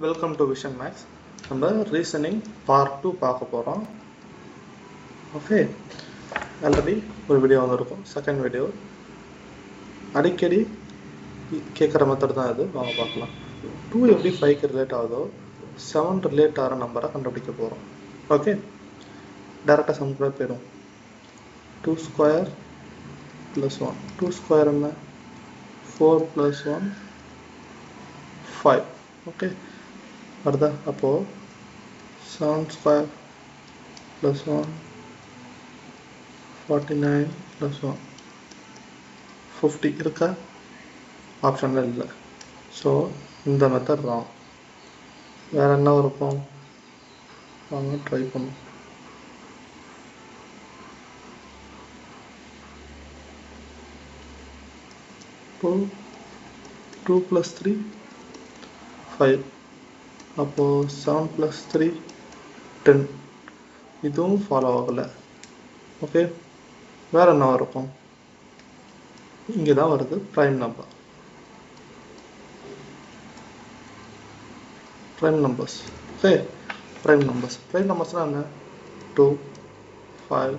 Welcome to vision maths நம்ம reasoning part two பார்க்க போகிறோம் ஓகே ஆல்ரெடி ஒரு வீடியோ வந்திருக்கும். செகண்ட் வீடியோ அடிக்கடி கேட்குற மெத்தட் தான் இது. வாங்க பார்க்கலாம். டூ எப்படி ஃபைவ்க்கு ரிலேட் ஆகுதோ செவன் ரிலேட் ஆகிற நம்பரை கண்டுபிடிக்க போகிறோம் ஓகே டேரெக்டாக சம் கூட போயிடும். Two square plus one two square என்ன? Four plus one five okay வருதா அப்போது seven square plus one forty nine plus one fifty இருக்கா ஆப்ஷனில் இல்லை ஸோ இந்த மெத்தட் தான் வேறு என்ன இருக்கும் வாங்க ட்ரை பண்ணும் இப்போது டூ ப்ளஸ் த்ரீ ஃபைவ் அப்போது செவன் ப்ளஸ் த்ரீ டென் இதுவும் ஃபாலோ ஆகலை. ஓகே வேறு என்ன இருக்கும்? இங்கே தான் வருது prime number prime numbers okay prime numbers prime நம்பர்ஸ்னால் என்ன? Two five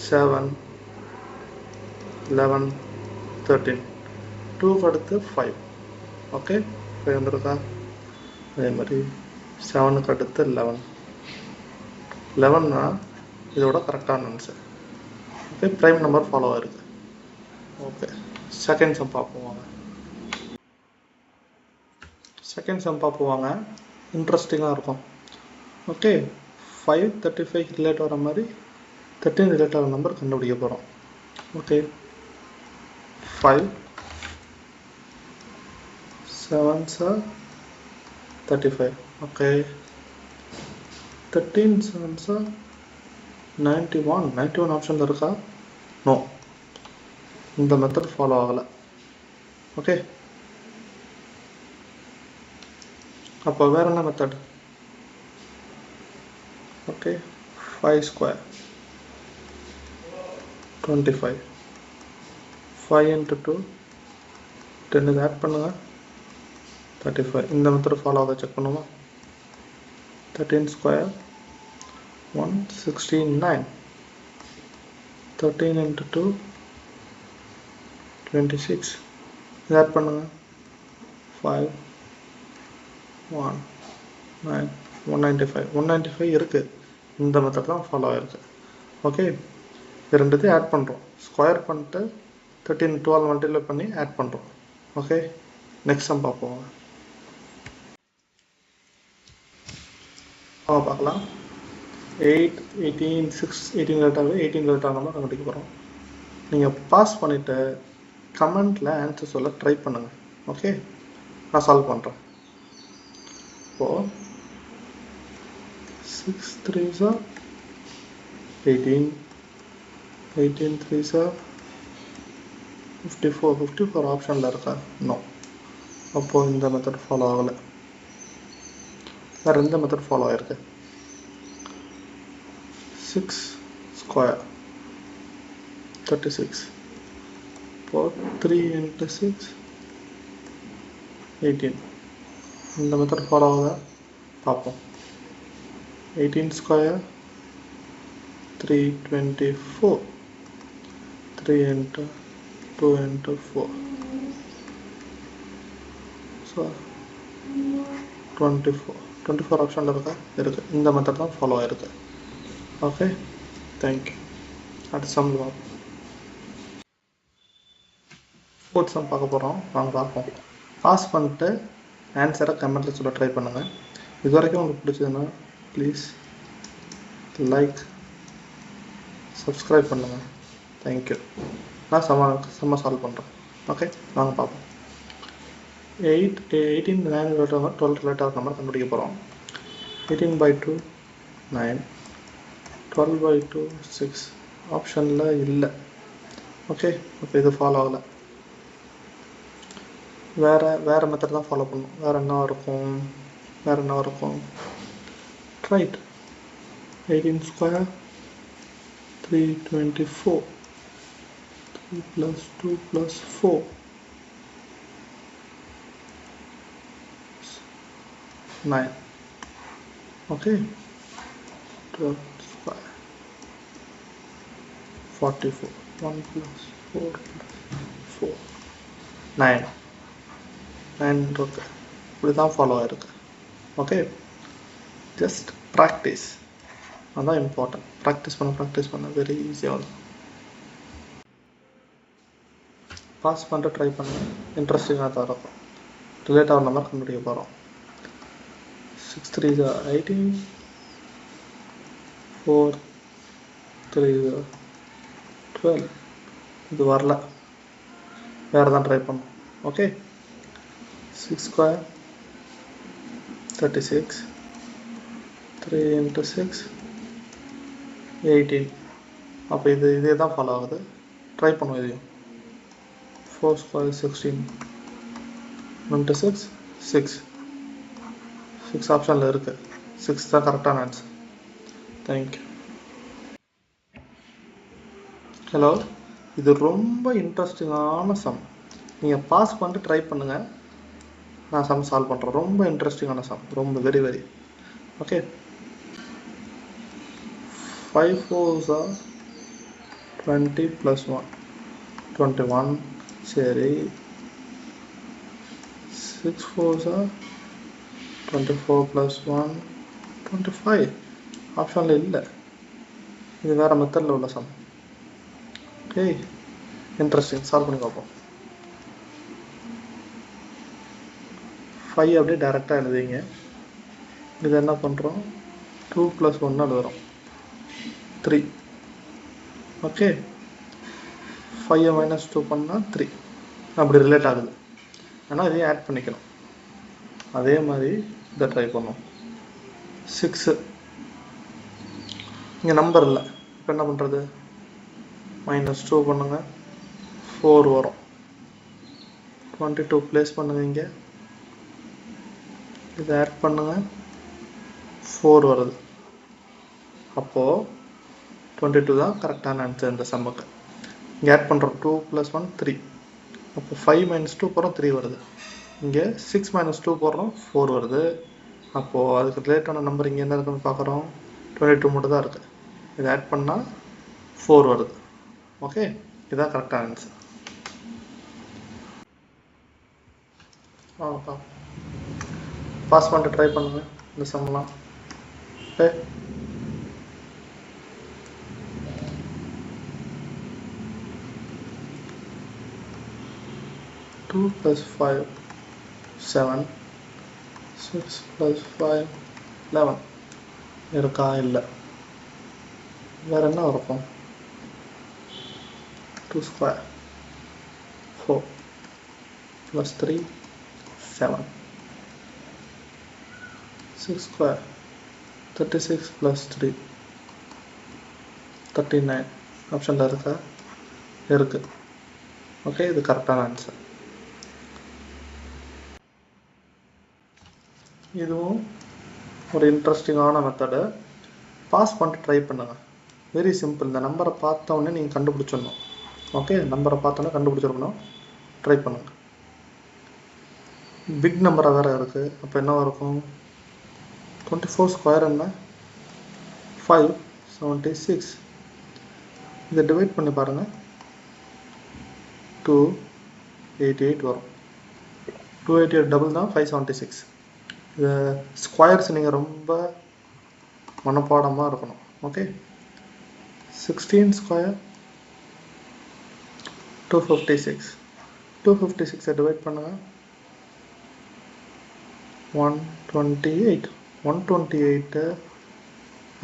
seven eleven thirteen டூக்கு அடுத்து ஃபைவ் ஓகே ஃபைவ் வந்துருக்கா அதே மாதிரி செவனுக்கு அடுத்து லெவன் லெவன்னா இதோட கரெக்டான answer okay prime number follow ஆயிருக்கு. ஓகே செகண்ட் சம் பார்ப்போம் வாங்க. செகண்ட் சம் பார்ப்போம் வாங்க. இன்ட்ரெஸ்டிங்காக இருக்கும். Okay five thirty five relate வர மாதிரி தேர்ட்டின் ரிலேட் ஆகிற நம்பர் கண்டுபிடிக்க போகிறோம் okay five seven sir thirty five okay thirteen seven sir ninety one one ஆப்ஷனில் இருக்கா? நோ இந்த மெத்தட் ஃபாலோ ஆகலை. ஓகே அப்போ வேற என்ன method okay five square twenty five five into two ten add பண்ணுங்க. தேர்ட்டி ஃபைவ் இந்த மெத்தட் ஃபாலோ ஆக செக் பண்ணுமா thirteen square one sixty nine thirteen into two twenty six இது ஆட் பண்ணுங்கள் five one nine one ninety five one ninety five இருக்குது இந்த method தான் follow ஆகிருக்கு ஓகே இது ரெண்டுத்தையும் ஆட் பண்ணுறோம் ஸ்கொயர் பண்ணிட்டு தேர்ட்டின் டுவெல் மல்டிப்ளை பண்ணி ஆட் பண்ணுறோம் ஓகே நெக்ஸ்ட் சம் பார்ப்போம். ஆ பார்க்கலாம். எயிட் எயிட்டீன் சிக்ஸ் எயிட்டீன் லேட்டாகவே எயிட்டீன் லேட்டாக நம்ம கண்டுபிடிக்க போகிறோம் நீங்கள் பாஸ் பண்ணிவிட்டு கமெண்ட்டில் ஆன்சர் சொல்ல ட்ரை பண்ணுங்கள் ஓகே நான் சால்வ் பண்ணுறேன் இப்போது six three sir eighteen eighteen three sir fifty four fifty four ஆப்ஷனில் இருக்கா? இன்னும் அப்போது இந்த மெத்தட் ஃபாலோ ஆகலை. வேறு எந்த மெத்தட் ஃபாலோ ஆயிருக்கு? Six square thirty six four three into six eighteen இந்த மெத்தட் ஃபாலோ ஆகுதா? பார்ப்போம். Eighteen square three twenty four three into two into four so twenty four twenty four ஆப்ஷனில் இருக்கா. இருக்குது இந்த மெத்தட் தான் ஃபாலோ ஆகிருக்கு ஓகே தேங்க்யூ அடுத்த சம் பார்ப்போம். ஃபோர்த் சம் பார்க்க போகிறோம் வாங்க பார்ப்போம். பாஸ் பண்ணிட்டு ஆன்சரை கமெண்ட்டில் சொல்ல ட்ரை பண்ணுங்கள் இது வரைக்கும் உங்களுக்கு பிடிச்சதுன்னா ப்ளீஸ் லைக் சப்ஸ்கிரைப் பண்ணுங்கள் தேங்க்யூ நான் செம்ம செம்ம சால்வ் பண்ணுறேன் ஓகே வாங்க பார்ப்போம். எயிட் எயிட்டீன் நைன் டுவெல் ரிலேட்டாக நம்பர் கண்டுபிடிக்க போகிறோம் eighteen by two nine twelve by two six ஆப்ஷனில் இல்லை. ஓகே அப்போ இது ஃபாலோ ஆகலை. வேறு வேறு மெத்தட் தான் ஃபாலோ பண்ணும் வேறு என்ன இருக்கும்? வேறு என்ன இருக்கும்? Right eighteen square three twenty four three plus two plus four nine. Okay. Twelve square. Forty-four. One plus four plus four. Nine. Nine இருக்கு இப்படி தான் ஃபாலோ ஆயிருக்கு ஓகே ஜஸ்ட் ப்ராக்டிஸ் அதான் இம்பார்ட்டன்ட் ப்ராக்டிஸ் பண்ண ப்ராக்டிஸ் பண்ண வெரி ஈஸியாக வரும் pass பண்ணுற ட்ரை பண்ண இன்ட்ரெஸ்டிங்காக தான் இருக்கும் ரிலேட் ஆகிற நம்பர் கண்டுபிடிக்க போகிறோம் சிக்ஸ் த்ரீ ஜா எயிட்டீன் ஃபோர் த்ரீ ஜா டுவெல் இது வரல வேறு தான் ட்ரை பண்ணோம் okay six square thirty six three into six eighteen அப்போ இது இதே தான் ஃபாலோ ஆகுது ட்ரை பண்ணுவோம் இதையும் four square sixteen into six six six ஆப்ஷனில் இருக்குது சிக்ஸ் தான் கரெக்டான ஆன்சர் தேங்க்யூ ஹலோ இது ரொம்ப இன்ட்ரெஸ்டிங்கான சம் நீங்கள் பாஸ் பண்ணிட்டு ட்ரை பண்ணுங்கள் நான் சம் சால்வ் பண்ணுறேன் ரொம்ப இன்ட்ரெஸ்டிங்கான சம் ரொம்ப very very okay five fours are twenty plus one twenty one சரி. Six fours are twenty four plus one twenty five ஆப்ஷனில் இல்லை. இது வேறு மெத்தடில் உள்ள சம் ஓகே இன்ட்ரெஸ்டிங் சால்வ் பண்ணி பார்ப்போம். ஃபைவ் அப்படியே டேரெக்டாக எழுதிங்க இது என்ன பண்ணுறோம் டூ ப்ளஸ் ஒன்று எழுதுறோம். Three okay five minus two பண்ணால் த்ரீ அப்படி ரிலேட் ஆகுது. ஆனால் இதையும் ஆட் பண்ணிக்கணும். அதே மாதிரி இதை ட்ரை பண்ணோம் சிக்ஸு இங்கே நம்பர் இல்லை. இப்போ என்ன பண்ணுறது மைனஸ் டூ பண்ணுங்க. ஃபோர் வரும். டுவெண்ட்டி டூ ப்ளேஸ் பண்ணுங்கள் இங்கே. இதை ஆட் பண்ணுங்கள் ஃபோர் வருது. அப்போது டுவெண்ட்டி டூ தான் கரெக்டான ஆன்சர் இந்த சம்முக்கு இங்கே ஆட் பண்ணுறோம் டூ ப்ளஸ் ஒன் த்ரீ அப்போ ஃபைவ் மைனஸ் டூ அப்புறம் த்ரீ வருது. இங்கே சிக்ஸ் மைனஸ் டூ போடுறோம். ஃபோர் வருது. அப்போது அதுக்கு ரிலேட்டான நம்பர் இங்கே என்ன இருக்குன்னு பார்க்குறோம். டுவெண்ட்டி டூ மட்டும் தான் இருக்குது இதை ஆட் பண்ணால் ஃபோர் வருது. ஓகே இதுதான் கரெக்டான ஆன்சர் ஆ பாஸ் பண்ணிட்டு ட்ரை பண்ணுங்கள் இந்த சம்லாம் okay two plus five seven six plus five eleven இருக்கா இல்லை வேறு என்ன இருக்கும் two square four plus three seven six square thirty six plus three thirty nine ஆப்ஷனில் இருக்கா. இருக்குது ஓகே இது கரெக்டான ஆன்சர் இதுவும் ஒரு இன்ட்ரெஸ்டிங்கான மெத்தடு பாஸ் பண்ணிட்டு ட்ரை பண்ணுங்கள் வெரி சிம்பிள் இந்த நம்பரை பார்த்த உடனே நீங்கள் கண்டுபிடிச்சிடணும். ஓகே நம்பரை பார்த்தோன்னே கண்டுபிடிச்சிருக்கணும் ட்ரை பண்ணுங்கள் பிக் நம்பராக வேறு இருக்குது அப்போ என்ன இருக்கும்? டுவெண்ட்டி ஃபோர் ஸ்கொயர் என்ன? ஃபைவ் செவன்ட்டி சிக்ஸ் இதை டிவைட் பண்ணி பாருங்கள் டூ எயிட்டி எயிட் வரும். டூ எயிட்டி எயிட் டபுள் தான் ஃபைவ் செவன்ட்டி சிக்ஸ் ஸ்கொயர்ஸ் நீங்கள் ரொம்ப மனப்பாடமாக இருக்கணும். Okay sixteen square two fifty six two fifty சிக்ஸை டிவைட் பண்ணுங்கள் one twenty eight one twenty eight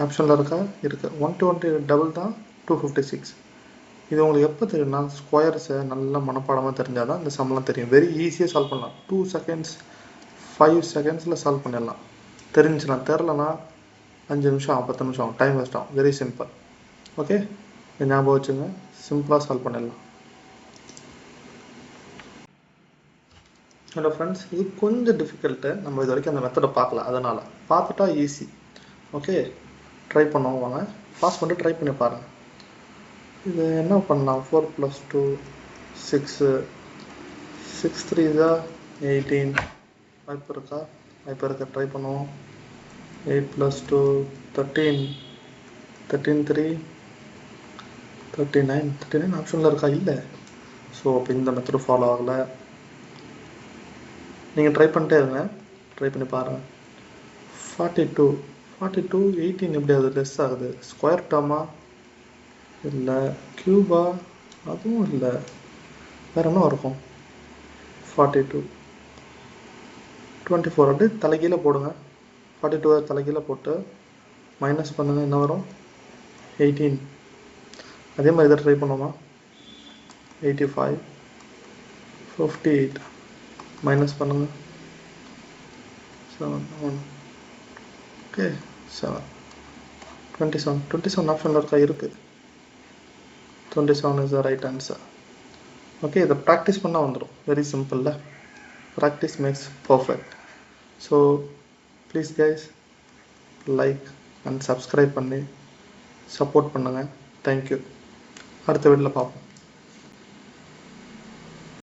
ஆப்ஷனில் இருக்கா? இருக்குது ஒன் டுவெண்ட்டி டபுள் தான் டூ ஃபிஃப்டி சிக்ஸ் இது உங்களுக்கு எப்போ தெரியும்னா ஸ்கொயர்ஸை நல்லா மனப்பாடமாக தெரிஞ்சால் தான் இந்த சம்லாம் தெரியும். வெரி ஈஸியாக சால்வ் பண்ணலாம். டூ செகண்ட்ஸ் ஃபைவ் செகண்ட்ஸில் சால்வ் பண்ணிடலாம். தெரிஞ்சுனா தெரிலனா அஞ்சு நிமிஷம் பத்து நிமிஷம் ஆகும். டைம் வேஸ்ட் ஆகும். வெரி சிம்பிள் ஓகே ஞாபகம் வச்சுங்க. சிம்பிளாக சால்வ் பண்ணிடலாம். ஹலோ ஃப்ரெண்ட்ஸ் இது கொஞ்சம் டிஃபிகல்ட்டு நம்ம இது வரைக்கும் அந்த மெத்தடை பார்க்கல. அதனால் பார்த்துட்டா ஈஸி ஓகே ட்ரை பண்ணுவோம் வாங்க. பாஸ் பண்ணிட்டு ட்ரை பண்ணி பாருங்கள் இது என்ன பண்ணலாம்? Four plus two six six three தான் எயிட்டீன் வாய்ப்பு இருக்கா? இப்போ இருக்க. ட்ரை பண்ணுவோம். Eight plus two thirteen thirteen three thirty nine thirty nine ஆப்ஷனில் இருக்கா? இல்லை. ஸோ அப்போ இந்த மெத்தடு ஃபாலோ ஆகலை. நீங்கள் ட்ரை பண்ணிட்டே இருங்க. ட்ரை பண்ணி பாருங்கள் forty two forty two eighteen எப்படி அது லெஸ் ஆகுது. ஸ்கொயர் டேமா இல்லை. க்யூபா அதுவும் இல்லை. வேறு என்ன இருக்கும்? ஃபார்ட்டி டூ டுவெண்ட்டி ஃபோர் அப்படியே தலைகீழே போடுங்க. ஃபார்ட்டி டூ தலைகீழே போட்டு மைனஸ் பண்ணுங்க என்ன வரும்? எயிட்டீன் அதே மாதிரி இதை ட்ரை பண்ணுவோமா? Eighty five fifty eight minus பண்ணுங்கள் seven one okay seven twenty seven twenty seven option இருக்கா. இருக்குது twenty seven is the right answer okay இதை ப்ராக்டிஸ் பண்ணால் வந்துடும் very சிம்பிளில் practice makes perfect so please guys like and subscribe பண்ணி support பண்ணுங்கள் thank you அடுத்த வீட்டில் பார்ப்போம்